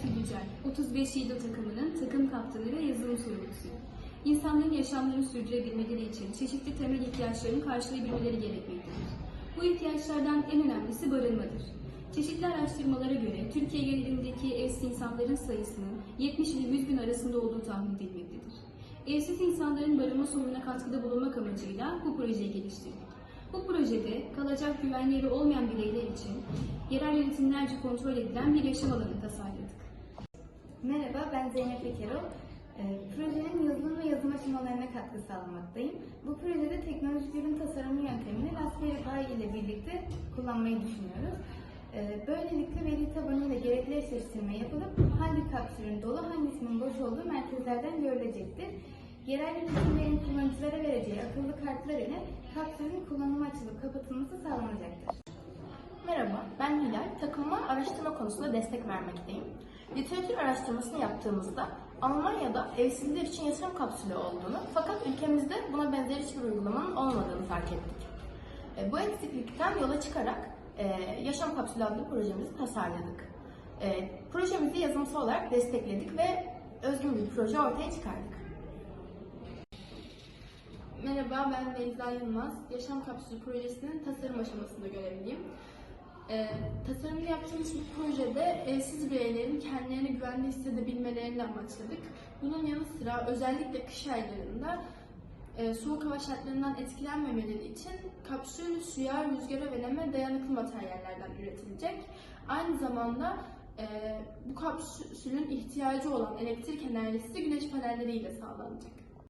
Betül Yücel, 35 Yiğido takımının takım kaptanı ve yazılım sorumlusuyum. İnsanların yaşamlarını sürdürebilmeleri için çeşitli temel ihtiyaçlarını karşılayabilmeleri gerekmektedir. Bu ihtiyaçlardan en önemlisi barınmadır. Çeşitli araştırmalara göre Türkiye genelindeki evsiz insanların sayısının 70 ile 100 bin arasında olduğu tahmin edilmektedir. Evsiz insanların barınma sorununa katkıda bulunmak amacıyla bu projeyi geliştirdik. Bu projede kalacak güvenli yeri olmayan bireyler için yerel yönetimlerce kontrol edilen bir yaşam alanı tasarladık. Merhaba, ben Zeynep Ekerol. Ee, projenin yazılım ve yazım aşamalarına katkı sağlamaktayım. Bu projede teknolojik ürün tasarımı yöntemini Raspberry Pi ile birlikte kullanmayı düşünüyoruz. Ee, böylelikle veri tabanıyla gerekli eşleştirme yapılıp hangi kapsülün dolu, hangisinin boş olduğu merkezlerden görülecektir. Yerel yönetimlerin kullanıcılara vereceği akıllı kartlar ile kapsülün kullanıma açılıp kapatılması sağlanacaktır. Merhaba, ben Hilal. Takımıma araştırma konusunda destek vermekteyim. Literatür araştırmasını yaptığımızda Almanya'da evsizler için yaşam kapsülü olduğunu fakat ülkemizde buna benzer hiçbir uygulamanın olmadığını fark ettik. E, Bu eksiklikten yola çıkarak e, Yaşam Kapsülü adlı projemizi tasarladık. E, Projemizi yazımsal olarak destekledik ve özgün bir proje ortaya çıkardık. Merhaba, ben Beyza Yılmaz. Yaşam Kapsülü Projesi'nin tasarım aşamasında görevliyim. Ee, tasarımını yaptığımız bu projede evsiz bireylerin kendilerini güvende hissedebilmelerini amaçladık. Bunun yanı sıra özellikle kış aylarında e, soğuk hava şartlarından etkilenmemeleri için kapsül suya, rüzgara ve neme dayanıklı materyallerden üretilecek. Aynı zamanda e, bu kapsülün ihtiyacı olan elektrik enerjisi güneş panelleriyle sağlanacak.